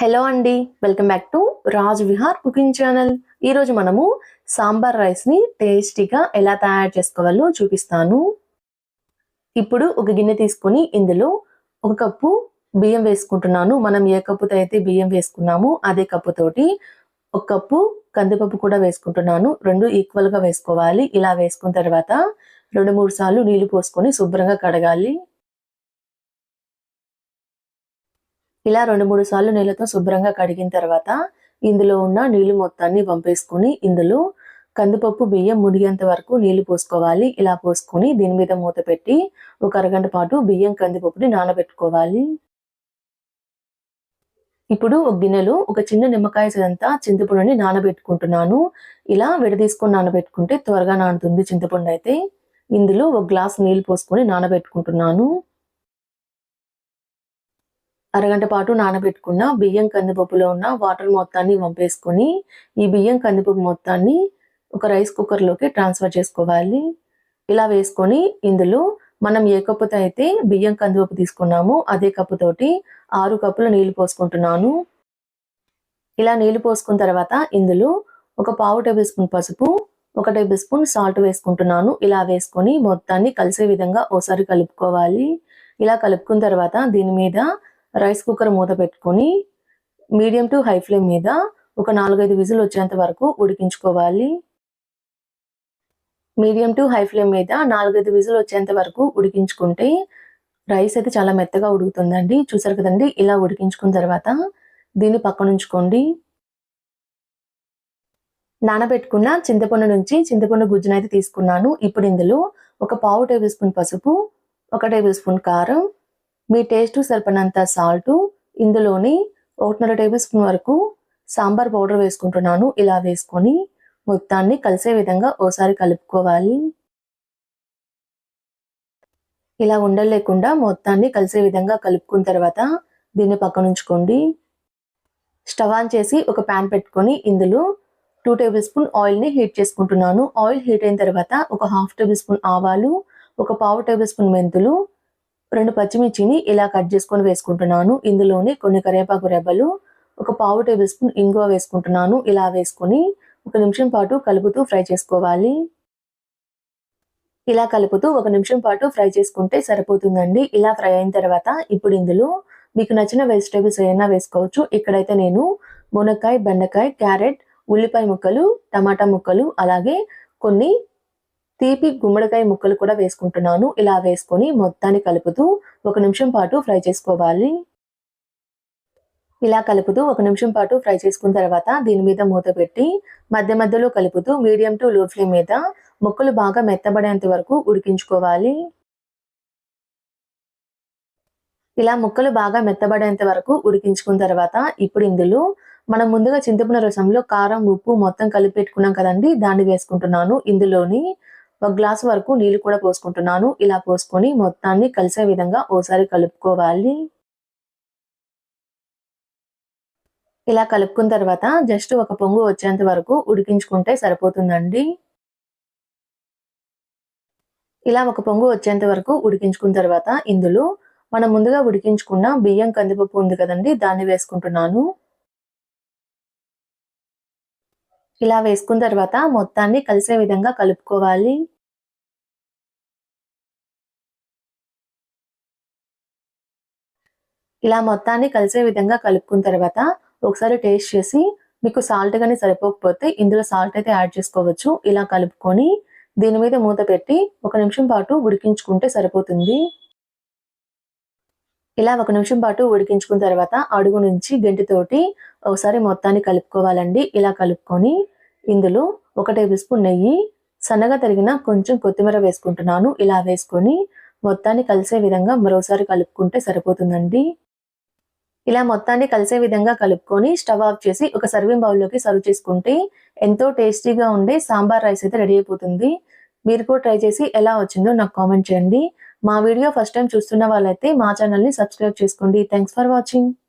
Hello అండి welcome back to Raj Vihar cooking channel. ఈరోజు మనము సాంబార్ రైస్ని టేస్టీగా ఎలా తయారు చేసుకోవాలో చూపిస్తాను. ఇప్పుడు ఒక గిన్నె తీసుకొని ఇందులో ఒక కప్పు బియ్యం వేసుకుంటున్నాను. మనం ఏ కప్పుతో అయితే బియ్యం వేసుకున్నామో అదే కప్పుతోటి ఒక కప్పు కందిపప్పు కూడా వేసుకుంటున్నాను. రెండు ఈక్వల్గా వేసుకోవాలి. ఇలా వేసుకున్న తర్వాత రెండు మూడు సార్లు నీళ్ళు పోసుకొని శుభ్రంగా కడగాలి. ఇలా రెండు మూడు సార్లు నీళ్ళతో శుభ్రంగా కడిగిన తర్వాత ఇందులో ఉన్న నీళ్ళు మొత్తాన్ని పంపేసుకుని ఇందులో కందిపప్పు బియ్యం మునిగేంత వరకు నీళ్ళు పోసుకోవాలి. ఇలా పోసుకొని దీని మీద మూత పెట్టి ఒక అరగంట పాటు బియ్యం కందిపప్పుని నానబెట్టుకోవాలి. ఇప్పుడు ఒక గిన్నెలో ఒక చిన్న నిమ్మకాయ సదంతా చింతపండుని నానబెట్టుకుంటున్నాను. ఇలా విడదీసుకొని నానబెట్టుకుంటే త్వరగా నానుతుంది చింతపండు అయితే. ఇందులో ఒక గ్లాస్ నీళ్ళు పోసుకొని నానబెట్టుకుంటున్నాను. అరగంట పాటు నానబెట్టుకున్న బియ్యం కందిపప్పులో ఉన్న వాటర్ మొత్తాన్ని వంపేసుకొని ఈ బియ్యం కందిపప్పు మొత్తాన్ని ఒక రైస్ కుక్కర్లోకి ట్రాన్స్ఫర్ చేసుకోవాలి. ఇలా వేసుకొని ఇందులో మనం ఏ కప్పుతో అయితే బియ్యం కందిపప్పు తీసుకున్నామో అదే కప్పుతోటి ఆరు కప్పులు నీళ్ళు పోసుకుంటున్నాను. ఇలా నీళ్ళు పోసుకున్న తర్వాత ఇందులో ఒక పావు టేబుల్ స్పూన్ పసుపు ఒక టేబుల్ స్పూన్ సాల్ట్ వేసుకుంటున్నాను. ఇలా వేసుకొని మొత్తాన్ని కలిసే విధంగా ఓసారి కలుపుకోవాలి. ఇలా కలుపుకున్న తర్వాత దీని మీద రైస్ కుక్కర్ మూత పెట్టుకొని మీడియం టు హై ఫ్లేమ్ మీద ఒక నాలుగైదు విజిల్ వచ్చేంత వరకు ఉడికించుకోవాలి. మీడియం టు హై ఫ్లేమ్ మీద నాలుగైదు విజిల్ వచ్చేంత వరకు ఉడికించుకుంటే రైస్ అయితే చాలా మెత్తగా ఉడుకుతుందండి. చూసారు కదండి? ఇలా ఉడికించుకున్న తర్వాత దీన్ని పక్కన ఉంచుకోండి. నానబెట్టుకున్న చింతపండు నుంచి చింతపండు గుజ్జునైతే తీసుకున్నాను. ఇప్పుడు ఇందులో ఒక పావు టేబుల్ స్పూన్ పసుపు ఒక టేబుల్ స్పూన్ కారం మీ టేస్ట్ సరిపడినంత సాల్ట్ ఇందులోని ఒకటిన్నర టేబుల్ స్పూన్ వరకు సాంబార్ పౌడర్ వేసుకుంటున్నాను. ఇలా వేసుకొని మొత్తాన్ని కలిసే విధంగా ఓసారి కలుపుకోవాలి. ఇలా ఉండలేకుండా మొత్తాన్ని కలిసే విధంగా కలుపుకున్న తర్వాత దీన్ని పక్కనుంచుకోండి స్టవ్ ఆన్ చేసి ఒక ప్యాన్ పెట్టుకొని ఇందులో టూ టేబుల్ స్పూన్ ఆయిల్ని హీట్ చేసుకుంటున్నాను. ఆయిల్ హీట్ అయిన తర్వాత ఒక హాఫ్ టేబుల్ స్పూన్ ఆవాలు ఒక పావు టేబుల్ స్పూన్ మెంతులు రెండు పచ్చిమిర్చిని ఇలా కట్ చేసుకొని వేసుకుంటున్నాను. ఇందులోని కొన్ని కరివేపాకు రెబ్బలు ఒక పావు టేబుల్ స్పూన్ ఇంగువ వేసుకుంటున్నాను. ఇలా వేసుకొని ఒక నిమిషం పాటు కలుపుతూ ఫ్రై చేసుకోవాలి. ఇలా కలుపుతూ ఒక నిమిషం పాటు ఫ్రై చేసుకుంటే సరిపోతుందండి. ఇలా ఫ్రై అయిన తర్వాత ఇప్పుడు ఇందులో మీకు నచ్చిన వెజిటేబుల్స్ ఏమైనా వేసుకోవచ్చు. ఇక్కడైతే నేను మునక్కాయ బెండకాయ క్యారెట్ ఉల్లిపాయ ముక్కలు టమాటా ముక్కలు అలాగే కొన్ని తీపి గుమ్మడికాయ ముక్కలు కూడా వేసుకుంటున్నాను. ఇలా వేసుకొని మొత్తాన్ని కలుపుతూ ఒక నిమిషం పాటు ఫ్రై చేసుకోవాలి. ఇలా కలుపుతూ ఒక నిమిషం పాటు ఫ్రై చేసుకున్న తర్వాత దీని మీద మూత పెట్టి మధ్య మధ్యలో కలుపుతూ మీడియం టు లో ఫ్లేమ్ మీద ముక్కలు బాగా మెత్తబడేంత వరకు ఉడికించుకోవాలి. ఇలా ముక్కలు బాగా మెత్తబడేంత వరకు ఉడికించుకున్న తర్వాత ఇప్పుడు ఇందులో మనం ముందుగా చింతపండు రసంలో కారం ఉప్పు మొత్తం కలిపి పెట్టుకున్నాం కదండి దాన్ని వేసుకుంటున్నాను. ఇందులోని ఒక గ్లాస్ వరకు నీళ్ళు కూడా పోసుకుంటున్నాను. ఇలా పోసుకొని మొత్తాన్ని కలిసే విధంగా ఓసారి కలుపుకోవాలి. ఇలా కలుపుకున్న తర్వాత జస్ట్ ఒక పొంగు వచ్చేంత వరకు ఉడికించుకుంటే సరిపోతుందండి. ఇలా ఒక పొంగు వచ్చేంత వరకు ఉడికించుకున్న తర్వాత ఇందులో మనం ముందుగా ఉడికించుకున్న బియ్యం కందిపప్పు ఉంది కదండి దాన్ని వేసుకుంటున్నాను. ఇలా వేసుకున్న తర్వాత మొత్తాన్ని కలిసే విధంగా కలుపుకోవాలి. ఇలా మొత్తాన్ని కలిసే విధంగా కలుపుకున్న తర్వాత ఒకసారి టేస్ట్ చేసి మీకు సాల్ట్ కానీ సరిపోకపోతే ఇందులో సాల్ట్ అయితే యాడ్ చేసుకోవచ్చు. ఇలా కలుపుకొని దీని మీద మూత పెట్టి ఒక నిమిషం పాటు ఉడికించుకుంటే సరిపోతుంది. ఇలా ఒక నిమిషం పాటు ఉడికించుకున్న తర్వాత అడుగు నుంచి గంటితోటి ఒకసారి మొత్తాన్ని కలుపుకోవాలండి. ఇలా కలుపుకొని ఇందులో ఒక టేబుల్ స్పూన్ నెయ్యి సన్నగా తరిగిన కొంచెం కొత్తిమీర వేసుకుంటున్నాను. ఇలా వేసుకొని మొత్తాన్ని కలిసే విధంగా మరోసారి కలుపుకుంటే సరిపోతుందండి. ఇలా మొత్తాన్ని కలిసే విధంగా కలుపుకొని స్టవ్ ఆఫ్ చేసి ఒక సర్వింగ్ బౌల్లోకి సర్వ్ చేసుకుంటే ఎంతో టేస్టీగా ఉండే సాంబార్ రైస్ అయితే రెడీ అయిపోతుంది. మీరు కూడా ట్రై చేసి ఎలా వచ్చిందో నాకు కామెంట్ చేయండి. మా వీడియో ఫస్ట్ టైం చూస్తున్న వాళ్ళైతే మా ఛానల్ని సబ్స్క్రైబ్ చేసుకోండి. Thanks for watching